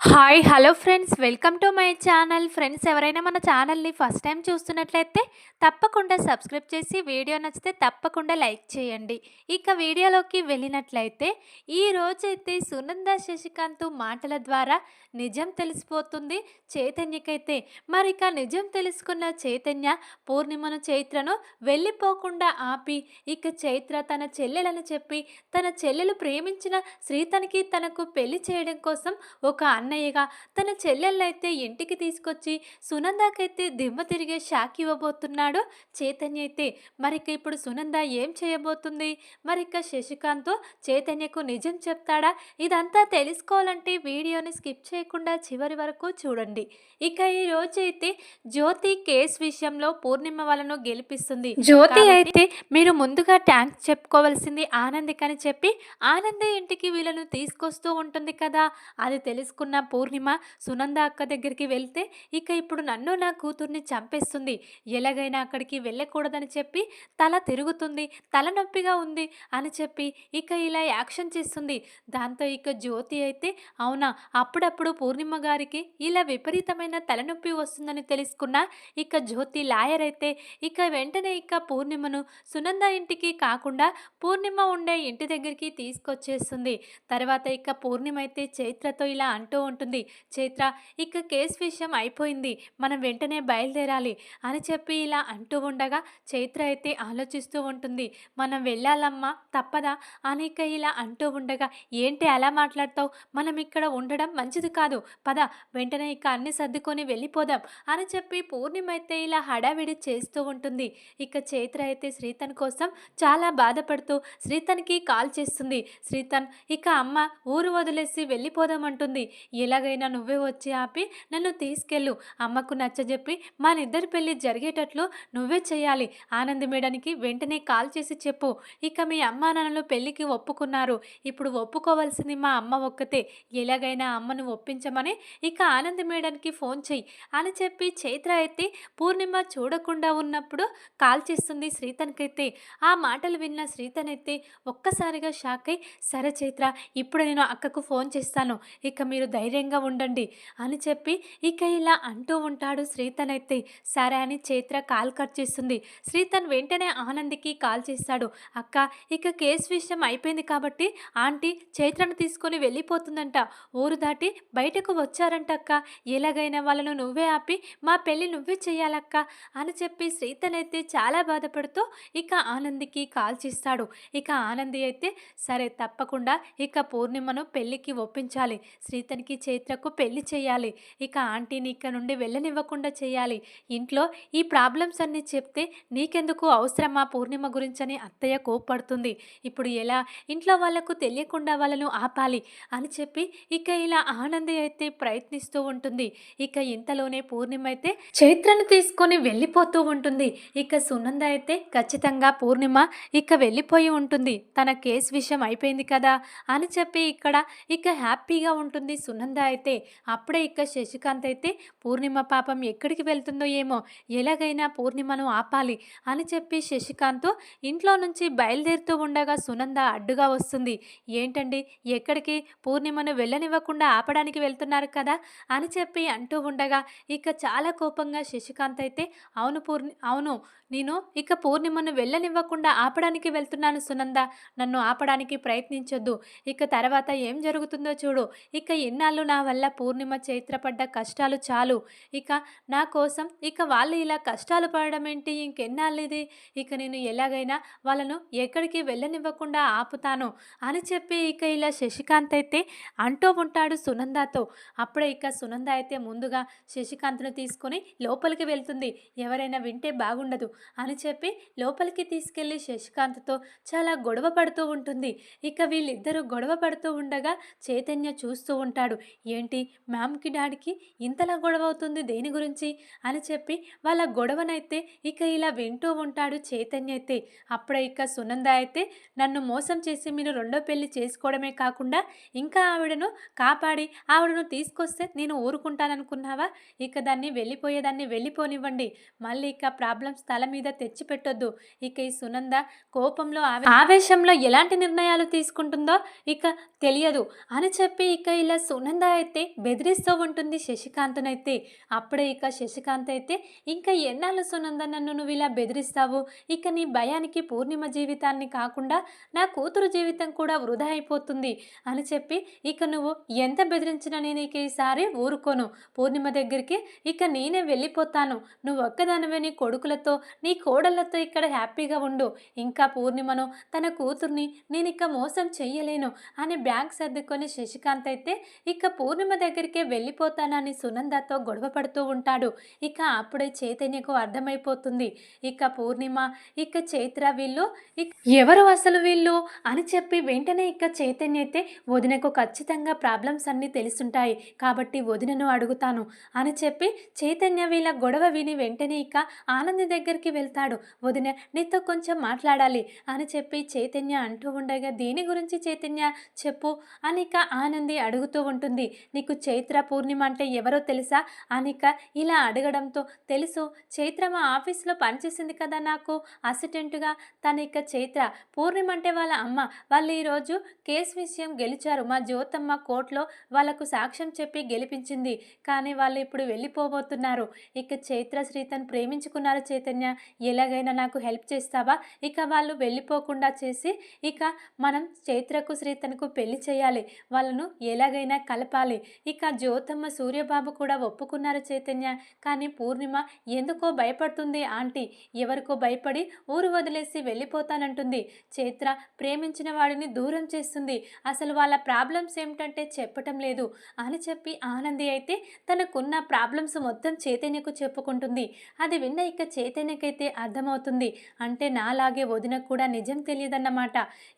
Hi hello friends welcome to my channel friends ఎవరైనా మన ఛానల్ని ఫస్ట్ టైం చూస్తున్నట్లయితే తప్పకుండా సబ్స్క్రైబ్ చేసి వీడియో నచ్చితే తప్పకుండా లైక్ చేయండి. ఇక వీడియోలోకి వెళ్ళినట్లయితే ఈ రోజైతే సునంద శశికాంత్ మాటల ద్వారా నిజం తెలిసిపోతుంది చైతన్యకైతే. మరి ఇక నిజం తెలుసుకున్న చైతన్య పూర్ణిమను చైత్రను వెళ్ళిపోకుండా ఆపి ఇక చైత్ర తన చెల్లెలని చెప్పి తన చెల్లెలు ప్రేమించిన శ్రీతనికి తనకు పెళ్ళి చేయడం కోసం ఒక అన్నయ్యగా తన చెల్లెళ్ళైతే ఇంటికి తీసుకొచ్చి సునందకైతే దిమ్మ తిరిగే షాక్ ఇవ్వబోతున్నాడు. చైతన్య అయితే మరిక ఇప్పుడు సునంద ఏం చేయబోతుంది? మరిక శశికాంత్ చైతన్యకు నిజం చెప్తాడా? ఇదంతా తెలుసుకోవాలంటే వీడియోని స్కిప్ చేయకుండా చివరి వరకు చూడండి. ఇక ఈ రోజు అయితే జ్యోతి కేస్ విషయంలో పూర్ణిమ వాళ్ళను గెలిపిస్తుంది. జ్యోతి అయితే మీరు ముందుగా ట్యాంక్స్ చెప్పుకోవాల్సింది ఆనందికని చెప్పి ఆనంద ఇంటికి వీళ్ళను తీసుకొస్తూ ఉంటుంది కదా? అది తెలుసుకున్న పూర్ణిమ సునంద అక్క దగ్గరికి వెళ్తే ఇక ఇప్పుడు నన్ను నా కూతుర్ని చంపేస్తుంది. ఎలాగైనా అక్కడికి వెళ్ళకూడదని చెప్పి తల తిరుగుతుంది తలనొప్పిగా ఉంది అని చెప్పి ఇక ఇలా యాక్షన్ చేస్తుంది. దాంతో ఇక జ్యోతి అయితే అవునా అప్పుడప్పుడు పూర్ణిమ గారికి ఇలా విపరీతమైన తలనొప్పి వస్తుందని తెలుసుకున్న ఇక జ్యోతి లాయర్ అయితే ఇక వెంటనే ఇక పూర్ణిమను సునంద ఇంటికి కాకుండా పూర్ణిమ ఉండే ఇంటి దగ్గరికి తీసుకొచ్చేస్తుంది. తర్వాత ఇక పూర్ణిమ అయితే చైత్రతో ఇలా అంటూ ఉంటుంది. చైత్ర ఇక కేసు విషయం అయిపోయింది. మనం వెంటనే బయలుదేరాలి అని చెప్పి ఇలా అంటూ ఉండగా చైత్ర అయితే ఆలోచిస్తూ ఉంటుంది. మనం వెళ్ళాలమ్మా తప్పదా అనేక ఇలా అంటూ ఉండగా ఏంటి అలా మాట్లాడతావు? మనం ఇక్కడ ఉండడం మంచిది కాదు. పద వెంటనే ఇక అన్ని సర్దుకొని వెళ్ళిపోదాం అని చెప్పి పూర్ణిమ అయితే ఇలా హడావిడి చేస్తూ ఉంటుంది. ఇక చైత్ర అయితే శ్రీతన్ కోసం చాలా బాధపడుతూ శ్రీతన్కి కాల్ చేస్తుంది. శ్రీతన్ ఇక అమ్మ ఊరు వదిలేసి వెళ్ళిపోదామంటుంది ఎలాగైనా నువ్వే వచ్చి ఆపి నన్ను తీసుకెళ్ళు. అమ్మకు నచ్చజెప్పి మా పెళ్ళి జరిగేటట్లు నువ్వే చేయాలి ఆనంద్ మేడానికి వెంటనే కాల్ చేసి చెప్పు. ఇక మీ అమ్మా నాన్నలు పెళ్ళికి ఒప్పుకున్నారు. ఇప్పుడు ఒప్పుకోవాల్సింది మా అమ్మ ఒక్కతే. ఎలాగైనా అమ్మను ఒప్పించమని ఇక ఆనంద్ మేడానికి ఫోన్ చెయ్యి. అని చెప్పి చైత్ర అయితే పూర్ణిమ చూడకుండా ఉన్నప్పుడు కాల్ చేస్తుంది శ్రీతన్కైతే. ఆ మాటలు విన్న శ్రీతన్ అయితే ఒక్కసారిగా షాక్ అయి సరే చైత్ర ఇప్పుడు నేను అక్కకు ఫోన్ చేస్తాను. ఇక మీరు ధైర్యంగా ఉండండి అని చెప్పి ఇక ఇలా అంటూ ఉంటాడు శ్రీతన్ అయితే. సరే అని చైత్ర కాల్ కట్ చేస్తుంది. శ్రీతన్ వెంటనే ఆనంద్కి కాల్ చేస్తాడు. అక్క ఇక కేసు విషయం అయిపోయింది కాబట్టి ఆంటీ చైత్రను తీసుకొని వెళ్ళిపోతుందంట. ఊరు దాటి బయటకు వచ్చారంట అక్క. ఎలాగైనా వాళ్ళను నువ్వే ఆపి మా పెళ్ళి నువ్వే చేయాలక్క అని చెప్పి శ్రీతన్ అయితే చాలా బాధపడుతూ ఇక ఆనందికి కాల్ చేస్తాడు. ఇక ఆనంది అయితే సరే తప్పకుండా ఇక పూర్ణిమను పెళ్ళికి ఒప్పించాలి. శ్రీతన్కి చైత్రకు పెళ్ళి చేయాలి. ఇక ఆంటీని ఇక్కడ నుండి వెళ్ళనివ్వకుండా చేయాలి. ఇంట్లో ఈ ప్రాబ్లమ్స్ అన్నీ చెప్తే నీకెందుకు అవసరమా పూర్ణిమ గురించని అత్తయ్య కోప్పడుతుంది. ఇప్పుడు ఎలా? ఇంట్లో వాళ్ళకు తెలియకుండా వాళ్ళను ఆపాలి అని చెప్పి ఇక ఇలా ఆనంది అయితే ప్రయత్నిస్తూ ఉంటుంది. ఇక ఇంతలోనే పూర్ణిమ అయితే చైత్రను తీసుకొని వెళ్ళిపోతూ ఉంటుంది. ఇక సునంద అయితే ఖచ్చితంగా పూర్ణిమ ఇక వెళ్ళిపోయి ఉంటుంది. తన కేసు విషయం అయిపోయింది కదా అని చెప్పి ఇక్కడ ఇక హ్యాపీగా ఉంటుంది సునంద. అయితే అప్పుడే ఇక శశికాంత్ అయితే పూర్ణిమ పాపం ఎక్కడికి వెళ్తుందో ఏమో ఎలాగైనా పూర్ణిమను ఆపాలి అని చెప్పి శశికాంత్ ఇంట్లో నుంచి బయలుదేరుతూ ఉండగా సునంద అడ్డుగా వస్తుంది. ఏంటండి ఎక్కడికి? పూర్ణిమను వెళ్ళనివ్వకుండా ఆపడానికి వెళ్తున్నారు కదా అని చెప్పి అంటూ ఉండగా ఇక చాలా కోపంగా శశికాంత్ అయితే అవును పూర్ణి అవును నేను ఇక పూర్ణిమను వెళ్ళనివ్వకుండా ఆపడానికి వెళ్తున్నాను సునంద. నన్ను ఆపడానికి ప్రయత్నించొద్దు. ఇక తర్వాత ఏం జరుగుతుందో చూడు. ఇక ఇన్నాళ్ళు నా వల్ల పూర్ణిమ చైత్రపడ్డ కష్టాలు చాలు. ఇక నా కోసం ఇక వాళ్ళు ఇలా కష్టాలు పడడం ఏంటి? ఇంకెన్నాళ్ళు ఇది ఇక నేను ఎలాగైనా వాళ్ళను ఎక్కడికి వెళ్ళనివ్వకుండా ఆపుతాను అని చెప్పి ఇక ఇలా శశికాంత్ అయితే అంటూ ఉంటాడు సునందాతో. అప్పుడే ఇక సునంద అయితే ముందుగా శశికాంత్ను తీసుకొని లోపలికి వెళ్తుంది. ఎవరైనా వింటే బాగుండదు అని చెప్పి లోపలికి తీసుకెళ్ళి శశికాంత్తో చాలా గొడవ పడుతూ ఉంటుంది. ఇక వీళ్ళిద్దరూ గొడవ పడుతూ ఉండగా చైతన్య చూస్తూ ఉంటాడు. ఏంటి మ్యామ్కి డాడీకి ఇంతలా గొడవ అవుతుంది దేని గురించి? అని చెప్పి వాళ్ళ గొడవనైతే ఇక ఇలా వింటూ ఉంటాడు చైతన్య అయితే. అప్పుడే ఇక సునంద అయితే నన్ను మోసం చేసి మీరు రెండో పెళ్ళి చేసుకోవడమే కాకుండా ఇంకా ఆవిడను కాపాడి ఆవిడను తీసుకొస్తే నేను ఊరుకుంటాననుకున్నావా? ఇక దాన్ని వెళ్ళిపోయేదాన్ని వెళ్ళిపోనివ్వండి. మళ్ళీ ఇక ప్రాబ్లమ్స్ తల మీద తెచ్చిపెట్టొద్దు. ఇక ఈ సునంద కోపంలో ఆవే- ఆవేశంలో ఎలాంటి నిర్ణయాలు తీసుకుంటుందో ఇక తెలియదు. అని చెప్పి ఇక ఇలా సునంద ఆనంద అయితే బెదిరిస్తూ ఉంటుంది శశికాంత్‌నైతే. అప్పుడే ఇక శశికాంత్ అయితే "ఇంకా ఎన్నాళ్ళు సునంద నన్ను నువ్వు ఇలా బెదిరిస్తావు? ఇక నీ భయానికి పూర్ణిమ జీవితాన్ని కాకుండా నా కూతురు జీవితం కూడా వృధా అయిపోతుంది" అని చెప్పి "ఇక నువ్వు ఎంత బెదిరించినా నేను ఇక ఈసారి ఊరుకోను. పూర్ణిమ దగ్గరికి ఇక నేనే వెళ్ళిపోతాను. నువ్వు ఒక్కదానివే నీ కొడుకులతో, నీ కోడళ్ళతో ఇక్కడ హ్యాపీగా ఉండు. ఇంకా పూర్ణిమను, తన కూతుర్ని ఇక మోసం చెయ్యలేను" అని బ్యాగ్ సర్దుకొని శశికాంత్ అయితే ఇక ఇక పూర్ణిమ దగ్గరికే వెళ్ళిపోతానని సునందతో గొడవ పడుతూ ఉంటాడు. ఇక అప్పుడే చైతన్యకు అర్థమైపోతుంది. ఇక పూర్ణిమ, ఇక చైత్ర వీళ్ళు ఇక ఎవరు అసలు వీళ్ళు? అని చెప్పి వెంటనే ఇక చైతన్య అయితే వదినకు ఖచ్చితంగా ప్రాబ్లమ్స్ అన్నీ తెలుసుంటాయి కాబట్టి వదినను అడుగుతాను అని చెప్పి చైతన్య వీళ్ళ గొడవ విని వెంటనే ఇక ఆనంది దగ్గరికి వెళ్తాడు. వదిన నీతో కొంచెం మాట్లాడాలి అని చెప్పి చైతన్య అంటూ ఉండగా దేని గురించి చైతన్య చెప్పు అని ఇక ఆనంది అడుగుతూ ఉంటుంది. నీకు చైత్ర పూర్ణిమ అంటే ఎవరో తెలుసా? అని ఇక ఇలా అడగడంతో తెలుసు చైత్ర మా ఆఫీస్‌లో పనిచేసింది కదా నాకు అసిస్టెంట్‌గా. తను ఇక చైత్ర. పూర్ణిమ అంటే వాళ్ళ అమ్మ. వాళ్ళు ఈరోజు కేసు విషయం గెలిచారు. మా జ్యోతమ్మ కోర్టులో వాళ్ళకు సాక్ష్యం చెప్పి గెలిపించింది. కానీ వాళ్ళు ఇప్పుడు వెళ్ళిపోబోతున్నారు. ఇక చైత్ర శ్రీతను ప్రేమించుకున్నారు చైతన్య. ఎలాగైనా నాకు హెల్ప్ చేస్తావా? ఇక వాళ్ళు వెళ్ళిపోకుండా చేసి ఇక మనం చైత్రకు, శ్రీతన్‌కు పెళ్ళి చేయాలి. వాళ్ళను ఎలాగైనా కలపాలి. ఇక జ్యోతమ్మ, సూర్యబాబు కూడా ఒప్పుకున్నారు చైతన్య. కానీ పూర్ణిమ ఎందుకో భయపడుతుంది ఆంటీ. ఎవరికో భయపడి ఊరు వదిలేసి వెళ్ళిపోతానంటుంది. చైత్ర ప్రేమించిన వాడిని దూరం చేస్తుంది. అసలు వాళ్ళ ప్రాబ్లమ్స్ ఏమిటంటే చెప్పటం లేదు అని చెప్పి ఆనంది అయితే తనకున్న ప్రాబ్లమ్స్ మొత్తం చైతన్యకు చెప్పుకుంటుంది. అది విన్న ఇక చైతన్యకైతే అర్థమవుతుంది. అంటే నాలాగే వదినకు కూడా నిజం తెలియదన్నమాట.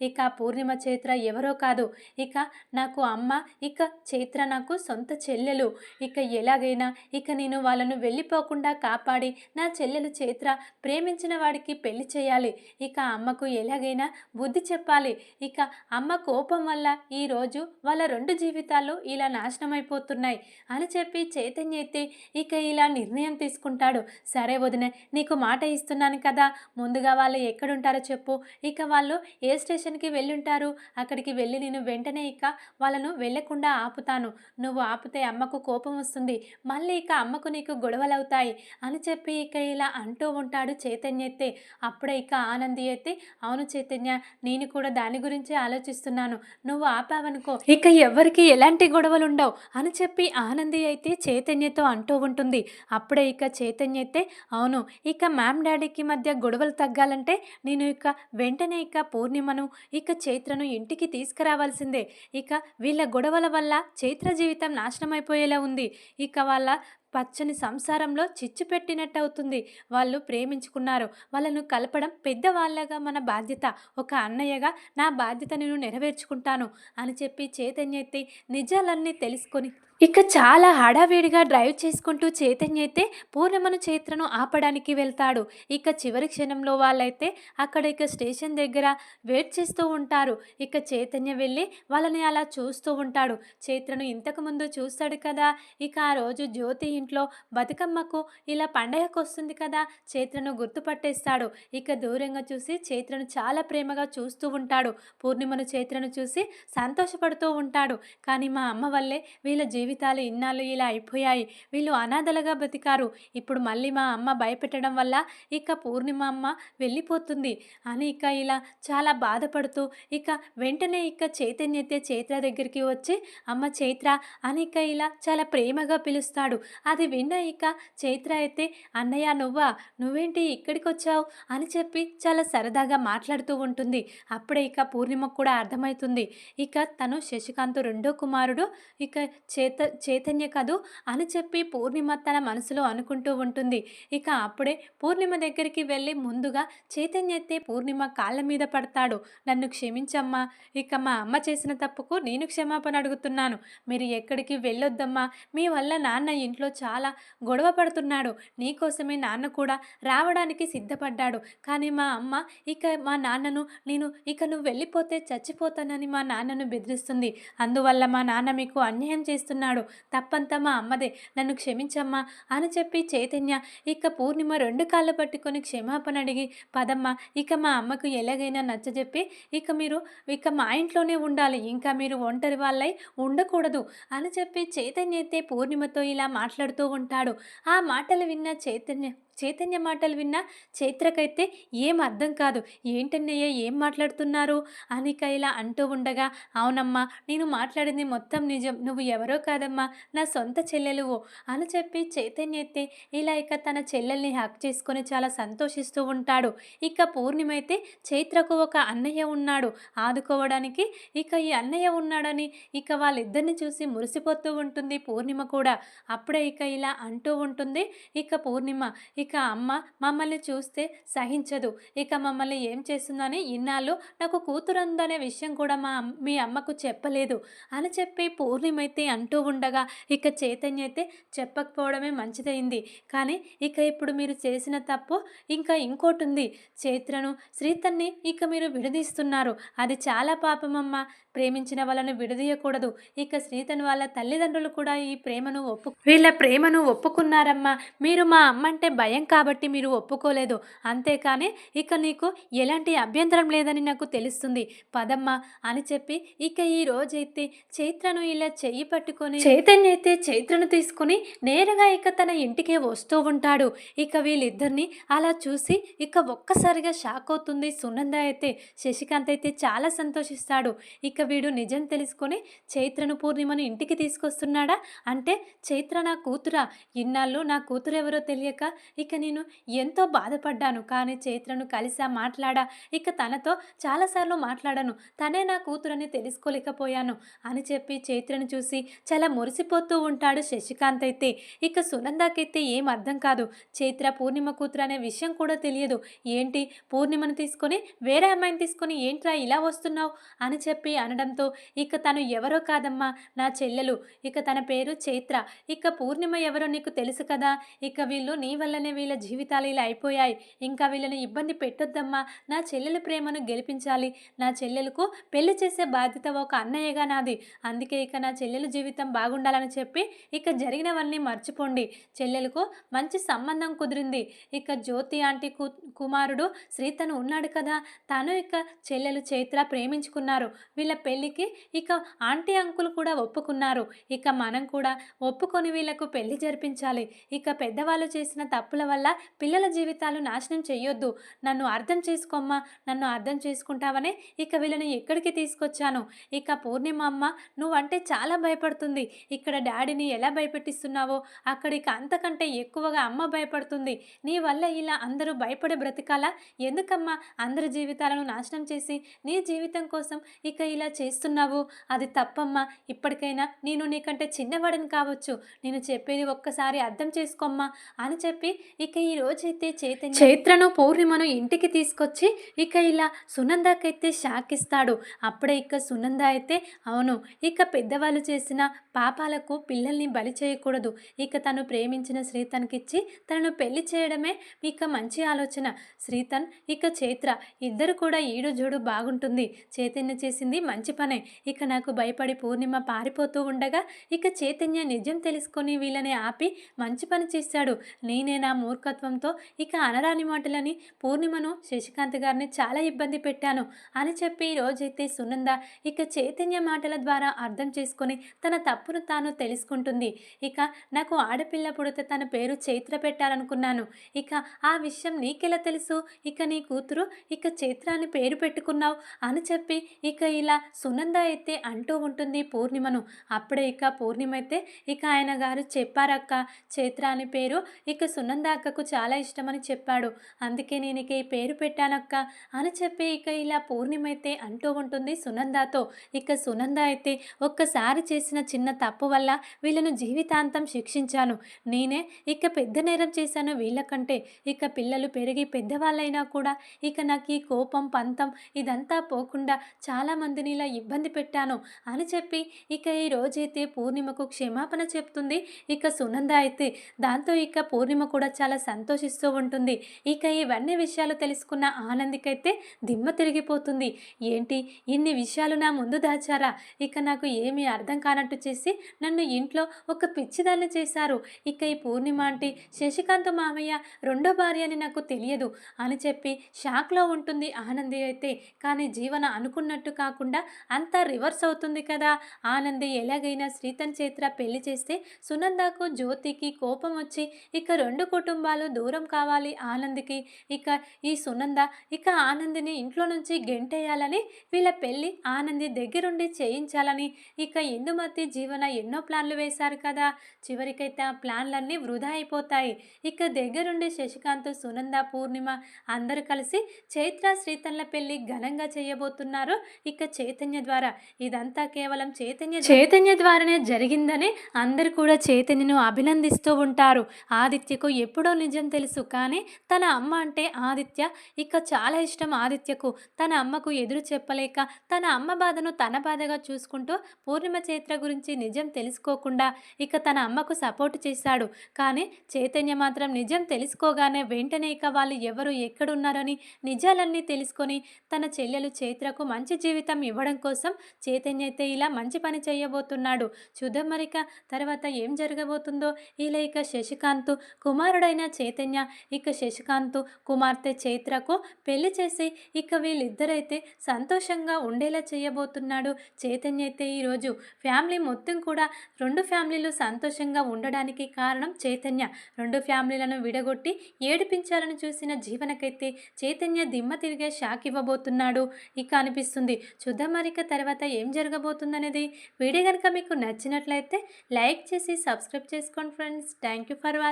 ఇక పూర్ణిమ, చైత్ర ఎవరో కాదు. ఇక నాకు అమ్మ, ఇక చైత్ర నాకు సొంత చెల్లెలు. ఇక ఎలాగైనా ఇక నేను వాళ్ళను వెళ్ళిపోకుండా కాపాడి నా చెల్లెలు చైత్ర ప్రేమించిన వాడికి పెళ్ళి చేయాలి. ఇక అమ్మకు ఎలాగైనా బుద్ధి చెప్పాలి. ఇక అమ్మ కోపం వల్ల ఈరోజు వాళ్ళ రెండు జీవితాలు ఇలా నాశనమైపోతున్నాయి అని చెప్పి చైతన్య అయితే ఇక ఇలా నిర్ణయం తీసుకుంటాడు. సరే వదిన నీకు మాట ఇస్తున్నాను కదా! ముందుగా వాళ్ళు ఎక్కడుంటారో చెప్పు. ఇక వాళ్ళు ఏ స్టేషన్‌కి వెళ్ళుంటారు? అక్కడికి వెళ్ళి నేను వెంటనే ఇక వాళ్ళను వెళ్ళకుండా ఆపుతాను. నువ్వు ఆపితే అమ్మకు కోపం వస్తుంది. మళ్ళీ ఇక అమ్మకు నీకు గొడవలవుతాయి అని చెప్పి ఇక ఇలా అంటూ ఉంటాడు చైతన్య అయితే. అప్పుడే ఇక ఆనంది అయితే అవును చైతన్య నేను కూడా దాని గురించి ఆలోచిస్తున్నాను. నువ్వు ఆపావనుకో ఇక ఎవరికి ఎలాంటి గొడవలు ఉండవు అని చెప్పి ఆనంది అయితే చైతన్యతో అంటూ ఉంటుంది. అప్పుడే ఇక చైతన్య అయితే అవును ఇక మ్యామ్ డాడీకి మధ్య గొడవలు తగ్గాలంటే నేను ఇక వెంటనే ఇక పూర్ణిమను, ఇక చైత్రను ఇంటికి తీసుకురావాల్సిందే. ఇక వీళ్ళ గొడవల వల్ల చైత్ర జీవితం నాశనమైపోయేలా ఉంది. ఇక వాళ్ళ పచ్చని సంసారంలో చిచ్చు పెట్టినట్టు అవుతుంది వాళ్ళు ప్రేమించుకున్నారు. వాళ్ళను కలపడం పెద్దవాళ్ళగా మన బాధ్యత. ఒక అన్నయ్యగా నా బాధ్యత నేను నెరవేర్చుకుంటాను అని చెప్పి చైతన్య నిజాలన్నీ తెలుసుకొని ఇక చాలా హడావిడిగా డ్రైవ్ చేసుకుంటూ చైతన్య అయితే పూర్ణిమను, చైత్రను ఆపడానికి వెళ్తాడు. ఇక చివరి క్షణంలో వాళ్ళైతే అక్కడ ఇక స్టేషన్ దగ్గర వెయిట్ చేస్తూ ఉంటారు. ఇక చైతన్య వెళ్ళి వాళ్ళని అలా చూస్తూ ఉంటాడు. చైత్రను ఇంతకుముందు చూస్తాడు కదా! ఇక ఆ రోజు జ్యోతి ఇంట్లో బతుకమ్మకు ఇలా పండగకు వస్తుంది కదా! చైత్రను గుర్తుపట్టేస్తాడు. ఇక దూరంగా చూసి చైత్రను చాలా ప్రేమగా చూస్తూ ఉంటాడు. పూర్ణిమను, చైత్రను చూసి సంతోషపడుతూ ఉంటాడు. కానీ మా అమ్మ వల్లే వీళ్ళ జీవితం జీవితాలు ఇన్నాళ్ళు ఇలా అయిపోయాయి. వీళ్ళు అనాథలుగా బతికారు. ఇప్పుడు మళ్ళీ మా అమ్మ భయపెట్టడం వల్ల ఇక పూర్ణిమ అమ్మ వెళ్ళిపోతుంది అని ఇక ఇలా చాలా బాధపడుతూ ఇక వెంటనే ఇక చైతన్య అయితే చైత్ర దగ్గరికి వచ్చి అమ్మ చైత్ర అని ఇక ఇలా చాలా ప్రేమగా పిలుస్తాడు. అది విన్న ఇక చైత్ర అయితే అన్నయ్య నువ్వా? నువ్వేంటి ఇక్కడికి వచ్చావు అని చెప్పి చాలా సరదాగా మాట్లాడుతూ ఉంటుంది. అప్పుడే ఇక పూర్ణిమకు కూడా అర్థమవుతుంది ఇక తను శశికాంత్ రెండో కుమారుడు ఇక చేత చైతన్య కదూ అని చెప్పి పూర్ణిమ తన మనసులో అనుకుంటూ ఉంటుంది. ఇక అప్పుడే పూర్ణిమ దగ్గరికి వెళ్ళి ముందుగా చైతన్య అయితే పూర్ణిమ కాళ్ళ మీద పడతాడు. నన్ను క్షమించమ్మా. ఇక మా అమ్మ చేసిన తప్పుకు నేను క్షమాపణ అడుగుతున్నాను. మీరు ఎక్కడికి వెళ్ళొద్దమ్మా. మీ వల్ల నాన్న ఇంట్లో చాలా గొడవ పడుతున్నాడు నీకోసమే నాన్న కూడా రావడానికి సిద్ధపడ్డాడు కానీ మా అమ్మ ఇక మా నాన్నను నేను ఇక నువ్వు వెళ్ళిపోతే చచ్చిపోతానని మా నాన్నను బెదిరిస్తుంది అందువల్ల మా నాన్న మీకు అన్యాయం చేస్తున్నాడు తప్పంతా మా అమ్మదే. నన్ను క్షమించమ్మా అని చెప్పి చైతన్య ఇక పూర్ణిమ రెండు కాళ్ళు పట్టుకొని క్షమాపణ అడిగి పదమ్మ ఇక మా అమ్మకు ఎలాగైనా నచ్చజెప్పి ఇక మీరు ఇక మా ఇంట్లోనే ఉండాలి. ఇంకా మీరు ఒంటరి వాళ్ళై ఉండకూడదు అని చెప్పి చైతన్య అయితే పూర్ణిమతో ఇలా మాట్లాడుతూ ఉంటాడు. ఆ మాటలు విన్న చైతన్య చైతన్య మాటలు విన్న చైత్రకైతే ఏం అర్థం కాదు. ఏంటన్నయ్య ఏం మాట్లాడుతున్నారు? అనిక ఇలా అంటూ ఉండగా అవునమ్మా నేను మాట్లాడింది మొత్తం నిజం. నువ్వు ఎవరో కాదమ్మా నా సొంత చెల్లెలువు అని చెప్పి చైతన్య అయితే ఇలా ఇక తన చెల్లెల్ని హక్ చేసుకొని చాలా సంతోషిస్తూ ఉంటాడు. ఇక పూర్ణిమ అయితే చైత్రకు ఒక అన్నయ్య ఉన్నాడు. ఆదుకోవడానికి ఇక ఈ అన్నయ్య ఉన్నాడని ఇక వాళ్ళిద్దరిని చూసి మురిసిపోతూ ఉంటుంది పూర్ణిమ కూడా. అప్పుడే ఇక ఇలా అంటూ ఉంటుంది ఇక పూర్ణిమ ఇక ఇక అమ్మ మమ్మల్ని చూస్తే సహించదు. ఇక మమ్మల్ని ఏం చేస్తుందని ఇన్నాళ్ళు నాకు కూతురు ఉందనే విషయం కూడా మా మీ అమ్మకు చెప్పలేదు. అని చెప్పి పూర్ణిమైతే అంటూ ఉండగా ఇక చైతన్య అయితే చెప్పకపోవడమే మంచిదైంది. కానీ ఇక ఇప్పుడు మీరు చేసిన తప్పు ఇంకా ఇంకోటి ఉంది చైత్రను శ్రీతన్ని ఇక మీరు విడదీస్తున్నారు. అది చాలా పాపమమ్మ. ప్రేమించిన వాళ్ళను విడదీయకూడదు. ఇక శ్రీతన్ వాళ్ళ తల్లిదండ్రులు కూడా ఈ ప్రేమను ఒప్పు వీళ్ళ ప్రేమను ఒప్పుకున్నారమ్మా. మీరు మా అమ్మంటే భయం కాబట్టి మీరు ఒప్పుకోలేదు. అంతేకాని ఇక నీకు ఎలాంటి అభ్యంతరం లేదని నాకు తెలుస్తుంది. పదమ్మ అని చెప్పి ఇక ఈ రోజైతే చైత్రను ఇలా చెయ్యి పట్టుకొని చైతన్య అయితే చైత్రను తీసుకుని నేరుగా ఇక తన ఇంటికే వస్తూ ఉంటాడు. ఇక వీళ్ళిద్దరిని అలా చూసి ఇక ఒక్కసారిగా షాక్ అవుతుంది సునంద అయితే. శశికాంత్ అయితే చాలా సంతోషిస్తాడు. ఇక వీడు నిజం తెలుసుకొని చైత్రను పూర్ణిమను ఇంటికి తీసుకొస్తున్నాడా? అంటే చైత్ర నా కూతురా. ఇన్నాళ్ళు నా కూతురు ఎవరో తెలియక ఇక నేను ఎంతో బాధపడ్డాను. కానీ చైత్రను కలిసా మాట్లాడా? ఇక తనతో చాలాసార్లు మాట్లాడాను. తనే నా కూతురని తెలుసుకోలేకపోయాను అని చెప్పి చైత్రను చూసి చాలా మురిసిపోతూ ఉంటాడు శశికాంత్ అయితే. ఇక సునందాకైతే ఏం అర్థం కాదు. చైత్ర పూర్ణిమ కూతురు అనే విషయం కూడా తెలియదు. ఏంటి? పూర్ణిమను తీసుకొని వేరే అమ్మాయిని తీసుకొని ఏంట్రా ఇలా వస్తున్నావు? అని చెప్పి అనడంతో ఇక తను ఎవరో కాదమ్మా నా చెల్లెలు. ఇక తన పేరు చైత్ర. ఇక పూర్ణిమ ఎవరో నీకు తెలుసు కదా? ఇక వీళ్ళు నీ వల్లనే వీళ్ళ జీవితాలు ఇలా అయిపోయాయి. ఇంకా వీళ్ళని ఇబ్బంది పెట్టొద్దమ్మా. నా చెల్లెల ప్రేమను గెలిపించాలి. నా చెల్లెలకు పెళ్ళి చేసే బాధ్యత ఒక అన్నయ్యగా నాది. అందుకే ఇక నా చెల్లెల జీవితం బాగుండాలని చెప్పి ఇక జరిగినవన్నీ మర్చిపోండి. చెల్లెలకు మంచి సంబంధం కుదిరింది. ఇక జ్యోతి ఆంటీ కు కుమారుడు శ్రీతను ఉన్నాడు కదా. తను ఇక చెల్లెలు చైత్ర ప్రేమించుకున్నారు. వీళ్ళ పెళ్ళికి ఇక ఆంటీ అంకుల్ కూడా ఒప్పుకున్నారు. ఇక మనం కూడా ఒప్పుకొని వీళ్ళకు పెళ్ళి జరిపించాలి. ఇక పెద్దవాళ్ళు చేసిన తప్పుల వల్ల పిల్లల జీవితాలు నాశనం చెయ్యొద్దు. నన్ను అర్థం చేసుకోమ్మా నన్ను అర్థం చేసుకుంటావనే ఇక వీళ్ళని ఎక్కడికి తీసుకొచ్చాను? ఇక పూర్ణిమ అమ్మ నువ్వంటే చాలా భయపడుతుంది. ఇక్కడ డాడీని ఎలా భయపెట్టిస్తున్నావో? అక్కడికి అంతకంటే ఎక్కువగా అమ్మ భయపడుతుంది. నీ వల్ల ఇలా అందరూ భయపడే బ్రతకాలా? ఎందుకమ్మా అందరి జీవితాలను నాశనం చేసి నీ జీవితం కోసం ఇక ఇలా చేస్తున్నావు? అది తప్పమ్మా. ఇప్పటికైనా నేను నీకంటే చిన్నవాడిని కావచ్చు. నేను చెప్పేది ఒక్కసారి అర్థం చేసుకోమ్మా అని చెప్పి ఇక ఈ రోజైతే చైతన్య చైత్రను పూర్ణిమను ఇంటికి తీసుకొచ్చి ఇక ఇలా సునందాకైతే షాక్ ఇస్తాడు అప్పుడే ఇక సునంద అయితే అవును ఇక పెద్దవాళ్ళు చేసిన పాపాలకు పిల్లల్ని బలి చేయకూడదు. ఇక తను ప్రేమించిన శ్రీతన్కిచ్చి తనను పెళ్ళి చేయడమే ఇక మంచి ఆలోచన. శ్రీతన్ ఇక చైత్ర ఇద్దరు కూడా ఈడు జోడు బాగుంటుంది. చైతన్య చేసింది మంచి పనే. ఇక నాకు భయపడి పూర్ణిమ పారిపోతూ ఉండగా ఇక చైతన్య నిజం తెలుసుకొని వీళ్ళని ఆపి మంచి పని చేశాడు. నేనే నా మూర్ఖత్వంతో ఇక అనరాని మాటలని పూర్ణిమను శశికాంత్ గారిని చాలా ఇబ్బంది పెట్టాను అని చెప్పి రోజైతే సునంద ఇక చైతన్య మాటల ద్వారా అర్థం చేసుకొని తన తప్పును తాను తెలుసుకుంటుంది. ఇక నాకు ఆడపిల్ల పుడితే తన పేరు చైత్ర పెట్టాలనుకున్నాను. ఇక ఆ విషయం నీకెలా తెలుసు? ఇక నీ కూతురు ఇక చైత్ర అని పేరు పెట్టుకున్నావు అని చెప్పి ఇక ఇలా సునంద అయితే అంటూ ఉంటుంది పూర్ణిమను. అప్పుడే ఇక పూర్ణిమ అయితే ఇక ఆయన గారు చెప్పారక్క చైత్ర అని పేరు ఇక సునంద అక్కకు చాలా ఇష్టమని చెప్పాడు. అందుకే నేను ఇక ఈ పేరు పెట్టానక్క అని చెప్పి ఇక ఇలా పూర్ణిమ అయితే అంటూ ఉంటుంది సునందాతో. ఇక సునంద అయితే ఒక్కసారి చేసిన చిన్న తప్పు వల్ల వీళ్ళను జీవితాంతం శిక్షించాను. నేనే ఇక పెద్ద నేరం చేశాను వీళ్ళకంటే ఇక పిల్లలు పెరిగి పెద్దవాళ్ళైనా కూడా ఇక నాకు ఈ కోపం పంతం ఇదంతా పోకుండా చాలామందిని ఇలా ఇబ్బంది పెట్టాను అని చెప్పి ఇక ఈ రోజైతే పూర్ణిమకు క్షమాపణ చెప్తుంది. ఇక సునంద అయితే దాంతో ఇక పూర్ణిమ కూడా చాలా సంతోషిస్తూ ఉంటుంది. ఇక ఇవన్నీ విషయాలు తెలుసుకున్న ఆనందికైతే దిమ్మ తిరిగిపోతుంది. ఏంటి? ఇన్ని విషయాలు నా ముందు దాచారా? ఇక నాకు ఏమీ అర్థం కానట్టు చేసి నన్ను ఇంట్లో ఒక పిచ్చిదాన్ని చేశారు. ఇక ఈ పూర్ణిమ అంటే శశికాంత్ మామయ్య రెండో భార్య అని నాకు తెలియదు అని చెప్పి షాక్లో ఉంటుంది ఆనంది అయితే. కానీ జీవన అనుకున్నట్టు కాకుండా అంతా రివర్స్ అవుతుంది కదా. ఆనంది ఎలాగైనా శ్రీతన్ చేత్ర పెళ్ళి చేస్తే సునందాకు జ్యోతికి కోపం వచ్చి ఇక రెండు కుటుంబాలు దూరం కావాలి ఆనందికి. ఇక ఈ సునంద ఇక ఆనందిని ఇంట్లో నుంచి గెంటేయాలని వీళ్ళ పెళ్ళి ఆనంది దగ్గరుండి చేయించాలని ఇక ఇందుమతి జీవన ఎన్నో ప్లాన్లు వేశారు కదా. చివరికైతే ఆ ప్లాన్లన్నీ వృధా అయిపోతాయి. ఇక దగ్గరుండి శశికాంత్ సునంద పూర్ణిమ అందరూ కలిసి చైత్ర శ్రీతన్ల పెళ్ళి ఘనంగా చేయబోతున్నారు. ఇక చైతన్య ద్వారా ఇదంతా కేవలం చైతన్య చైతన్య ద్వారానే జరిగిందని అందరూ కూడా చైతన్యను అభినందిస్తూ ఉంటారు. ఆదిత్యకు ఎప్పుడో నిజం తెలుసు. కానీ తన అమ్మ అంటే ఆదిత్య. ఇక చాలా ఇష్టం ఆదిత్యకు. తన అమ్మకు ఎదురు చెప్పలేక తన అమ్మ బాధను తన బాధగా చూసుకుంటూ పూర్ణిమ చైత్ర గురించి నిజం తెలుసుకోకుండా ఇక తన అమ్మకు సపోర్ట్ చేశాడు. కానీ చైతన్య మాత్రం నిజం తెలుసుకోగానే వెంటనే ఇక వాళ్ళు ఎవరు ఎక్కడున్నారని నిజాలన్నీ తెలుసుకొని తన చెల్లెలు చైత్రకు మంచి జీవితం ఇవ్వడం కోసం చైతన్య అయితే ఇలా మంచి పని చేయబోతున్నాడు. చూద్దాం మరిక. తర్వాత ఏం జరగబోతుందో. ఇలా ఇక శశికాంత్ కుమారుడు కుమారుడైన చైతన్య ఇక శశికాంత్ కుమార్తె చైత్రకు పెళ్ళి చేసి ఇక వీళ్ళిద్దరైతే సంతోషంగా ఉండేలా చేయబోతున్నాడు. చైతన్య అయితే ఈరోజు ఫ్యామిలీ మొత్తం కూడా రెండు ఫ్యామిలీలు సంతోషంగా ఉండడానికి కారణం చైతన్య. రెండు ఫ్యామిలీలను విడగొట్టి ఏడిపించాలని చూసిన జీవనకైతే చైతన్య దిమ్మ తిరిగే షాక్ ఇవ్వబోతున్నాడు. ఇక అనిపిస్తుంది చూద్దాం మరిక తర్వాత ఏం జరగబోతుందనేది. వీడియో కనుక మీకు నచ్చినట్లయితే లైక్ చేసి సబ్స్క్రైబ్ చేసుకోండి friends. Thank you for watching